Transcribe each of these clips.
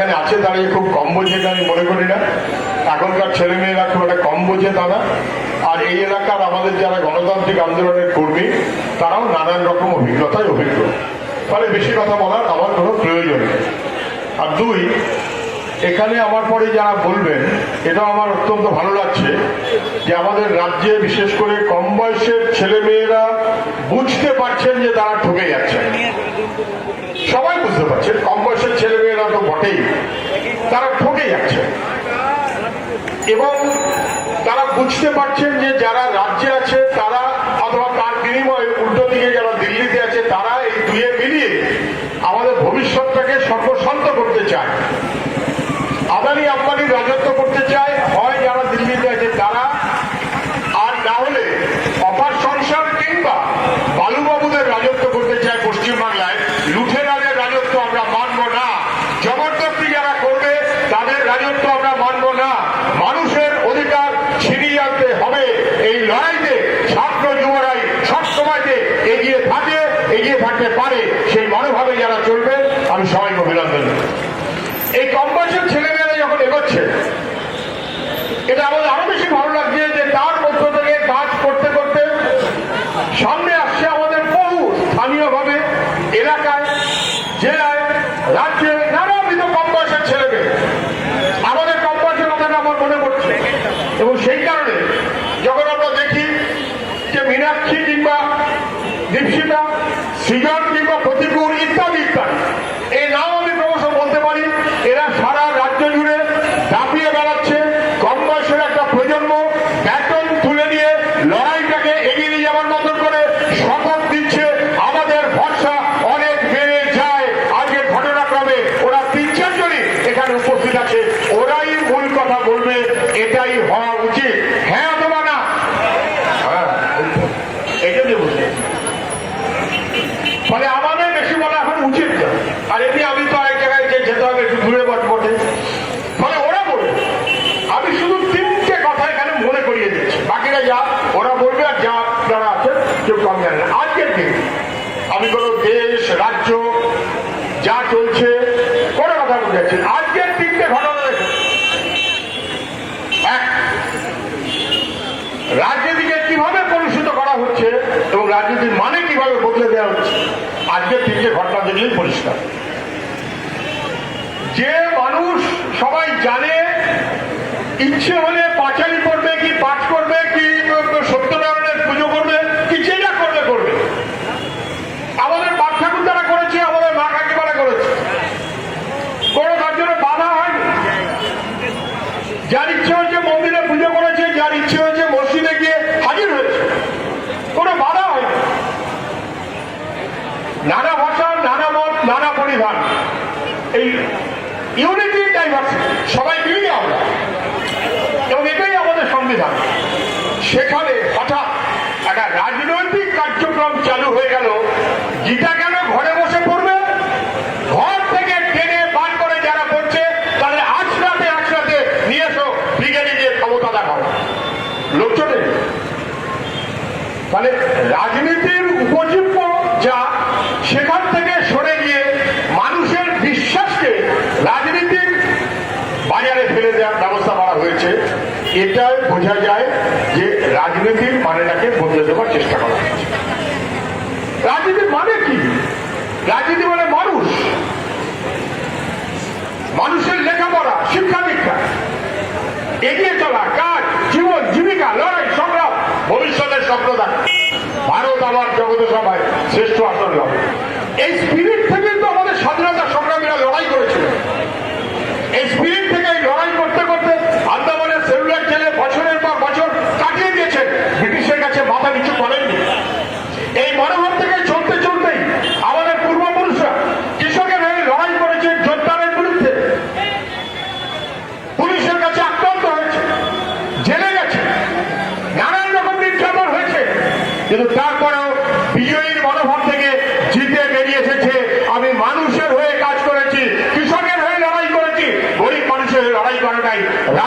এখানে আছে দাঁড়িয়ে খুব কম বোঝে আমি মনে করি না। এখনকার ছেলেমেয়েরা খুব একটা কম বোঝে তা না আর এই এলাকার আমাদের যারা গণতান্ত্রিক আন্দোলনের কর্মী, তারাও নানান রকম অভিজ্ঞতায় অভিজ্ঞ। ফলে বেশি কথা বলার আমার কোনো প্রয়োজন নেই। আর দুই, এখানে আমার পরে যারা বলবেন এটা আমার অত্যন্ত ভালো লাগছে যে আমাদের রাজ্যে বিশেষ করে কম বয়সের ছেলেমেয়েরা বুঝতে পারছেন যে তারা ঠকে যাচ্ছেন সবাই বুঝতে পারছেন কম বয়সের ছেলে মেয়েরা তো বটেই। তারা ঠকে যাচ্ছে। এবং তারা বুঝতে পারছেন যে যারা রাজ্যে আছে, তারা অথবা তার বিনিময়ে উল্টো দিকে যারা দিল্লিতে আছে, তারা এই দুয়ে মিলিয়ে আমাদের ভবিষ্যৎটাকে সর্বশান্ত করতে চায়। আদানি আম্বানি রাজত্ব করতে চায় হয় যারা দিল্লিতে আছে তারা আর না হলে অপার সংসার কিংবা বালুবাবুদের রাজত্ব করতে চায় পশ্চিমবাংলায় লুঠেরাদের রাজত্ব আমরা মানব না জবরদস্তি যারা করবে তাদের রাজত্ব আমরা মানব না মানুষের অধিকার ছিনিয়ে আনতে হবে এই লড়াইতে ছাত্র যুবরাই সবসময়তে এগিয়ে থাকে, এগিয়ে থাকতে পারে সেই মনোভাবে যারা চলবে, আমি সবাইকে অভিনন্দন। এই কম বয়সের ছেলেমেয়েরা যখন এগোচ্ছে, এটা আমাদের আরও বেশি ভালো লাগছে যে তার মধ্য থেকে কাজ করতে করতে সামনে আসছে আমাদের বহু স্থানীয়ভাবে এলাকায় জেলায় রাজ্যে নানাবিধ কম বয়সের ছেলেমেয়ে আমাদের কম বয়সের কথাটা আমার মনে পড়ছে এবং সেই কারণে যখন আমরা দেখি যে মীনাক্ষী কিংবা দীপশিতা সৃজন কিংবা প্রতিকূল ইত্যাদি ইত্যাদি। এই নাম আমি ক্রমশ বলতে পারি, এরা সারা রাজ্য জুড়ে দাপিয়ে বেড়াচ্ছে। কম বয়সের একটা প্রজন্ম ব্যাটন তুলে নিয়ে লড়াইটাকে এগিয়ে নিয়ে যাওয়ার মতন করে শপথ দিচ্ছে। আমাদের ভরসা অনেক বেড়ে যায়। আজকের ঘটনাক্রমে ওরা তিন চারজনই এখানে উপস্থিত আছে। ওরাই মূল কথা বলবে, এটাই হওয়া উচিত হ্যাঁ অথবা না হ্যাঁ এটা দিয়ে বুঝতে ফলে আমাদের বেশি বলা এখন উচিত না আর এমনি আমি তো আরেক জায়গায় যে যেতে হবে একটু দূরে বট বটে ফলে ওরা বলবে আমি শুধু তিনটে কথা এখানে মনে করিয়ে দিচ্ছি বাকিরা যা ওরা বলবে আর যা যারা আছে কেউ কম জানে না আজকের দিন আমি কোনো দেশ রাজ্য যা চলছে কোনো আজকের তিনটে ঘটনা দেখুন। এক, রাজনীতিকে কীভাবে কলুষিত করা হচ্ছে এবং রাজনীতির মানে কীভাবে বদলে দেওয়া হচ্ছে, আজকের তিনটে ঘটনা দেখলেই পরিষ্কার। যে মানুষ সবাই জানে, ইচ্ছে হলে পাঁচালি করবে কি পাঠ করবে কি সত্যনারায়ণের পুজো করবে কি যেটা করবে করবে আমাদের বাপ ঠাকুর তারা করেছে আমাদের মা কাকিমারা করেছে কোনো তার জন্য বাধা হয়নি যার ইচ্ছে হয়েছে মন্দিরে পুজো করেছে যার ইচ্ছে হয়েছে মসজিদে গিয়ে হাজির হয়েছে কোনো বাধা হয়নি নানা ভাষা নানা মত নানা পরিধান এই ইউনিটি ডাইভার্সিটি সবাই মিলি আমরা এবং এটাই আমাদের সংবিধান সেখানে হঠাৎ একটা রাজনৈতিক কার্যক্রম চালু হয়ে গেল গীতা কেন ঘরে বসে পড়বে ঘর থেকে টেনে বার করে যারা পড়ছে তাদের আছড়াতে আছড়াতে নিয়ে এসো ব্রিগেডে গিয়ে ক্ষমতা দেখাও লোকজনে তাহলে রাজনীতির উপজীব্য যা সেখান থেকে সরে গিয়ে মানুষের বিশ্বাসকে রাজনীতির বাজারে ফেলে দেওয়ার ব্যবস্থা করা হয়েছে। এটাই বোঝা যায় যে রাজনীতির মানেটাকে বদলে দেওয়ার চেষ্টা করা হয়েছে। রাজনীতির মানে কি? রাজনীতি মানে মানুষ। মানুষের লেখাপড়া, শিক্ষা দীক্ষা। এগিয়ে চলা শ্রেষ্ঠ আচরণ এই স্পিরিট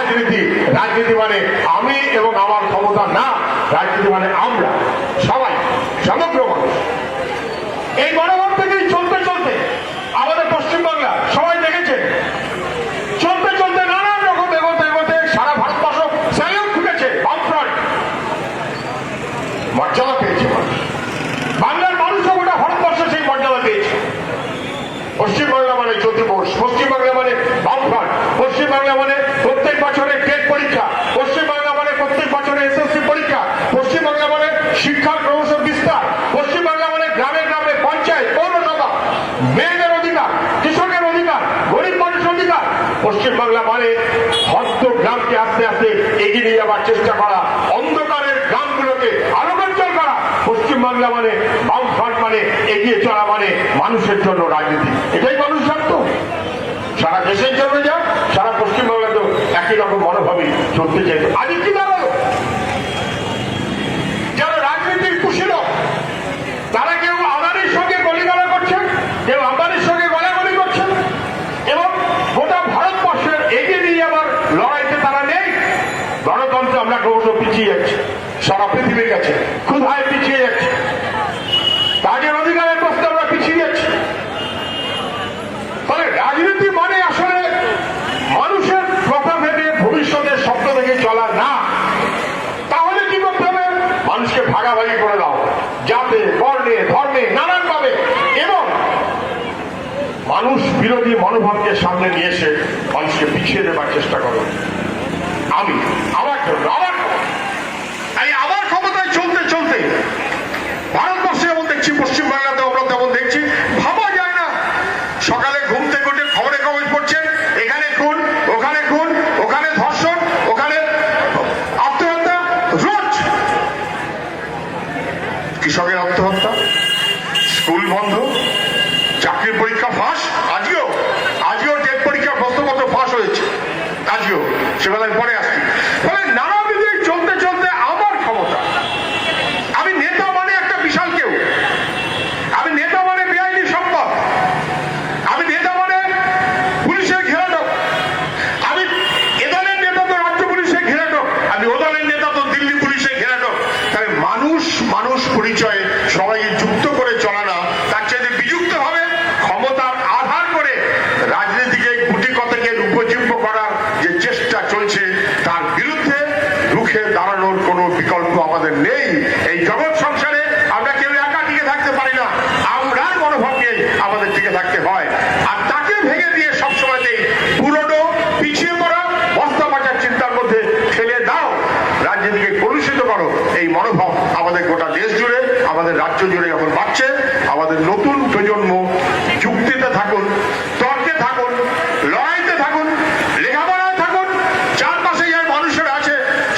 রাজনীতি। রাজনীতি মানে আমি এবং আমার ক্ষমতা না, রাজনীতি মানে আমরা, সবাই, সমগ্র মানুষ। এই গণভোট চলতে চলতে আমাদের পশ্চিমবাংলা, সবাই দেখেছে চলতে চলতে নানান রকম এগোতে এগোতে সারা ভারতবর্ষ স্যালিউট খুলেছে বামফ্রন্ট মর্যাদা পেয়েছে মানুষ। বাংলার মানুষও গোটা ভারতবর্ষ সেই মর্যাদা পেয়েছে। পশ্চিমবাংলা মানে জ্যোতি বোস পশ্চিমবাংলা মানে বামফ্রন্ট পশ্চিমবাংলা মানে নিয়ে যাওয়ার চেষ্টা করা। অন্ধকারের গ্রামগুলোকে আলোকোজ্জ্বল করা। পশ্চিমবাংলা মানে বামফ্রন্ট মানে এগিয়ে চলা মানে মানুষের জন্য রাজনীতি। এটাই মানুষ জানতো সারা দেশের জন্য যা, সারা পশ্চিমবাংলা তো একই রকম মনোভাবে চলতে চাইতো আজকে কি দাঁড়াল যারা রাজনীতির কুশীল তারা কেউ আদানির সঙ্গে গলিগালা করছেন কেউ আদানির সঙ্গে গলাগলি করছেন এবং গোটা ভারতবর্ষের এগিয়ে নিয়ে যাওয়ার লড়াইতে তারা নেই গণতন্ত্র আমরা ক্রমশ পিছিয়ে যাচ্ছি। সারা পৃথিবীর কাছে ক্ষুধায় পিছিয়ে যাচ্ছে। কাজের অধিকারের প্রশ্নে আমরা পিছিয়ে যাচ্ছি। ফলে রাজনীতি মানে আসলে মানুষের কথা ভেবে ভবিষ্যতের স্বপ্ন দেখে চলা না। তাহলে কি করতে হবে? মানুষকে ভাগাভাগি করে দাও। জাতে, বর্ণে, ধর্মে নানান ভাবে এবং মানুষ বিরোধী মনোভাবকে সামনে নিয়ে এসে মানুষকে পিছিয়ে দেবার চেষ্টা করো। আমি রোজ। কৃষকের আত্মহত্যা, স্কুল বন্ধ, চাকরির পরীক্ষা ফাঁস টেট ফাঁস হয়েছে, আজকেও সেবেলা আমি পরে আসছি ফলে নানাবিধ এই চলতে চলতে আমার ক্ষমতা আমি নেতা মানে একটা বিশাল কেউ আমি নেতা মানে বেআইনি সম্পদ আমি নেতা মানে পুলিশের ঘেরাটক আমি এদলের নেতা তো রাজ্য পুলিশের ঘেরাটক আমি ওদলের নেতা তো দিল্লি পুলিশের ঘেরাটক তাহলে মানুষ মানুষ পরিচয়ে সবাইকে যুক্ত করে চলা না তার চাইতে বিযুক্ত হবে ক্ষমতার আধার করে রাজনীতিকে গুটি কতকের উপজীব্য করার যে চেষ্টা চলছে তার বিরুদ্ধে রুখে দাঁড়ানোর কোনো বিকল্প আমাদের নেই এই জগৎ সংসারে আমরা কেউ একা টিকে থাকতে পারি না আমরার মনোভাব নিয়ে আমাদের টিকে থাকতে হয় আর তাকে ভেঙে দিয়ে সবসময়তেই পুরনো পিছিয়ে পড়া বস্তা বাঁচার চিন্তার মধ্যে ফেলে দাও রাজনীতিকে কলুষিত করো এই মনোভাব আমাদের গোটা দেশ জুড়ে আমাদের রাজ্য জুড়ে যখন বাড়ছে আমাদের নতুন প্রজন্ম যুক্তিতে থাকুন তর্কে থাকুন লড়াইতে থাকুন লেখাপড়ায় থাকুন চারপাশে যার মানুষের আছে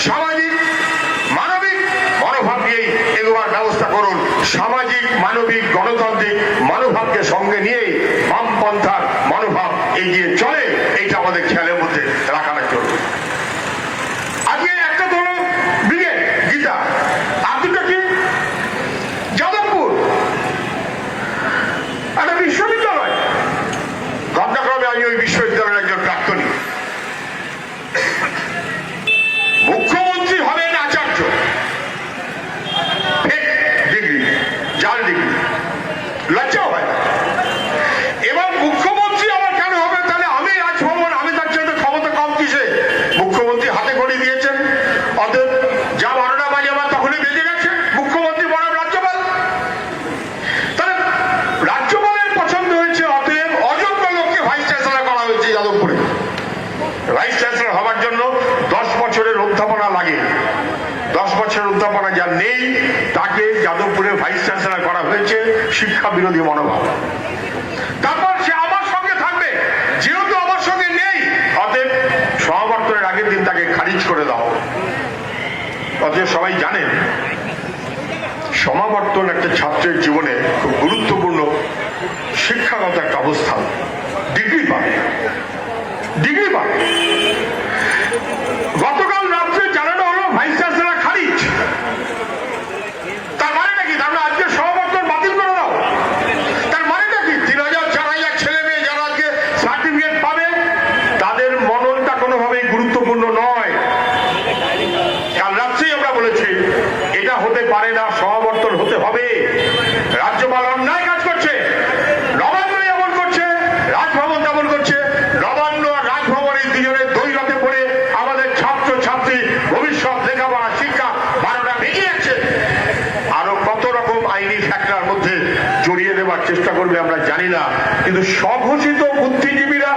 সামাজিক মানবিক মনোভাব নিয়েই এগোবার ব্যবস্থা করুন সামাজিক মানবিক গণতান্ত্রিক মনোভাবকে সঙ্গে নিয়েই বামপন্থার মনোভাব এগিয়ে চলে এইটা আমাদের খেয়ালের মধ্যে রাখাটা চলবে আজকে একটা তো হলো ব্রিগেড গীতা আর দুটো কি যাদবপুর একটা বিশ্ববিদ্যালয় ঘটনাক্রমে আমি ওই বিশ্ববিদ্যালয়ের একজন প্রাক্তনী মুখ্যমন্ত্রী হবেন আচার্য ডিগ্রি জাল ডিগ্রি লজ্জাও হয় না। এবার মুখ্যমন্ত্রী আবার কেন হবে তাহলে আমি রাজভবন আমি তার জন্য ক্ষমতা কম কিসে মুখ্যমন্ত্রী হাতে করে দিয়েছেন অতএব যা বারোটা বাজে আমার তখনই বেজে গেছে মুখ্যমন্ত্রী বনাম রাজ্যপাল তাহলে রাজ্যপালের পছন্দ হয়েছে অতএব অযোগ্য লোককে ভাইস চ্যান্সেলর করা হয়েছে যাদবপুরে ভাইস চ্যান্সেলর হওয়ার জন্য দশ বছরের অধ্যাপনা লাগে দশ বছরের উদ্যাপনা যার নেই, তাকে যাদবপুরে ভাইস চ্যান্সেলর করা হয়েছে শিক্ষা বিরোধী মনোভাব। তারপর সে আমার সঙ্গে থাকবে, যেহেতু আমার সঙ্গে নেই, অতএব সমাবর্তনের আগের দিন তাকে খারিজ করে দাও। অতএব সবাই জানেন, সমাবর্তন একটা ছাত্রের জীবনে খুব গুরুত্বপূর্ণ, শিক্ষাগত একটা অবস্থান। ডিগ্রি পাবে। ডিগ্রি পাবে। গতকাল রাত্রে জানানো হলো ভাইস চ্যান্সেলর খারিজ তার মানে নাকি তার মানে আজকে সমাবর্তন বাতিল করে দাও তার মানে নাকি তিন হাজার চার হাজার ছেলে মেয়ে যারা আজকে সার্টিফিকেট পাবে তাদের মননটা কোনোভাবেই গুরুত্বপূর্ণ নয় কাল রাত্রেই আমরা বলেছি এটা হতে পারে না সমাবর্তন হতে হবে রাজ্যপাল অন্যায় কাজ করছে নবান্ন যেমন করছে রাজভবন তেমন করছে নবান্ন আর রাজভবনের দুজনের দৈরতে পড়ে আমাদের ছাত্র ছাত্রী ভবিষ্যৎ লেখাপড়া শিক্ষা বারোটা ভেঙে যাচ্ছে আরও কত রকম আইনি ফ্যাক্টর মধ্যে জড়িয়ে দেওয়ার চেষ্টা করবে আমরা জানি না কিন্তু স্বঘোষিত বুদ্ধিজীবীরা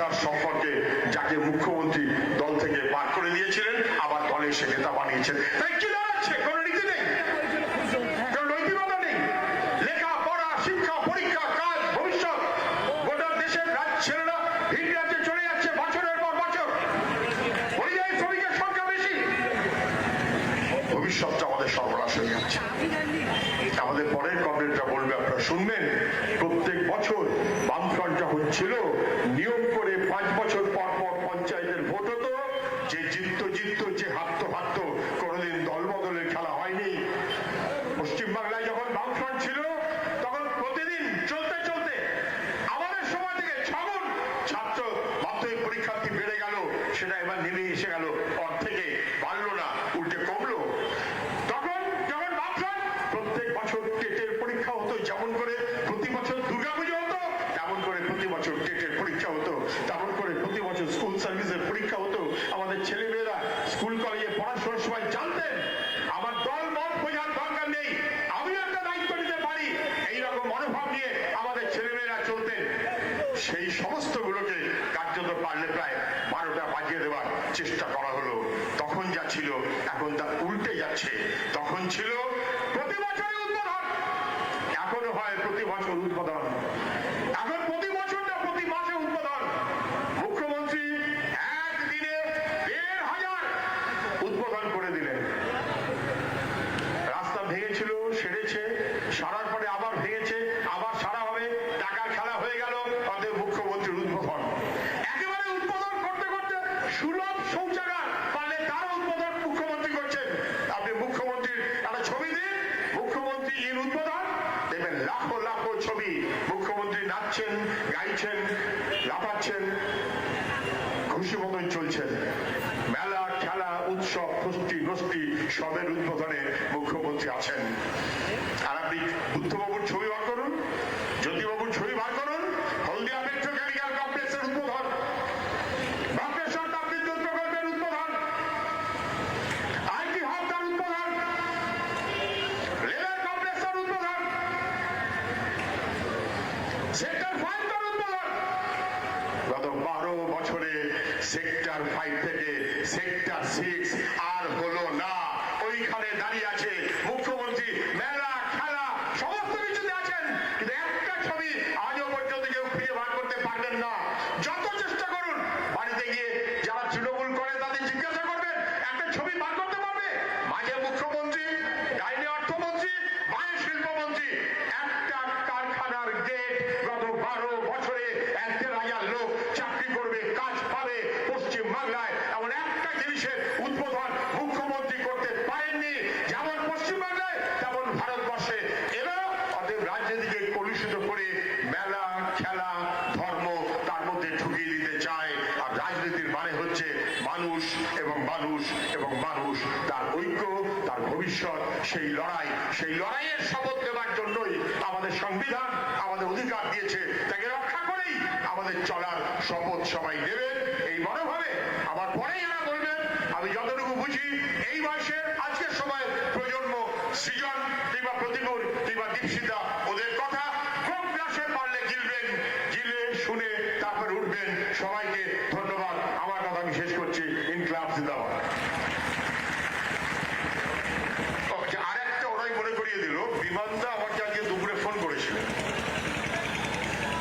অধিকার সম্পর্কে যাকে মুখ্যমন্ত্রী দল থেকে বার করে দিয়েছিলেন আবার দলের সে নেতা বানিয়েছেন। জিততো জিততো যে হাততো হাততো কোনোদিন দলবদলের খেলা হয়নি। পশ্চিমবাংলায় যখন বামফ্রন্ট ছিল তুমি বার করতে পারবে? মাঝে মুখ্যমন্ত্রী শপথ নেবার জন্যই আমাদের সংবিধান আমাদের অধিকার দিয়েছে, তাকে রক্ষা করেই আমাদের চলার শপথ সবাই নেবেন। এই মনোভাবে আমার পরেই এরা বলবেন, আমি যতটুকু বুঝি, এই মাসের আজকের সময় প্রজন্ম সৃজন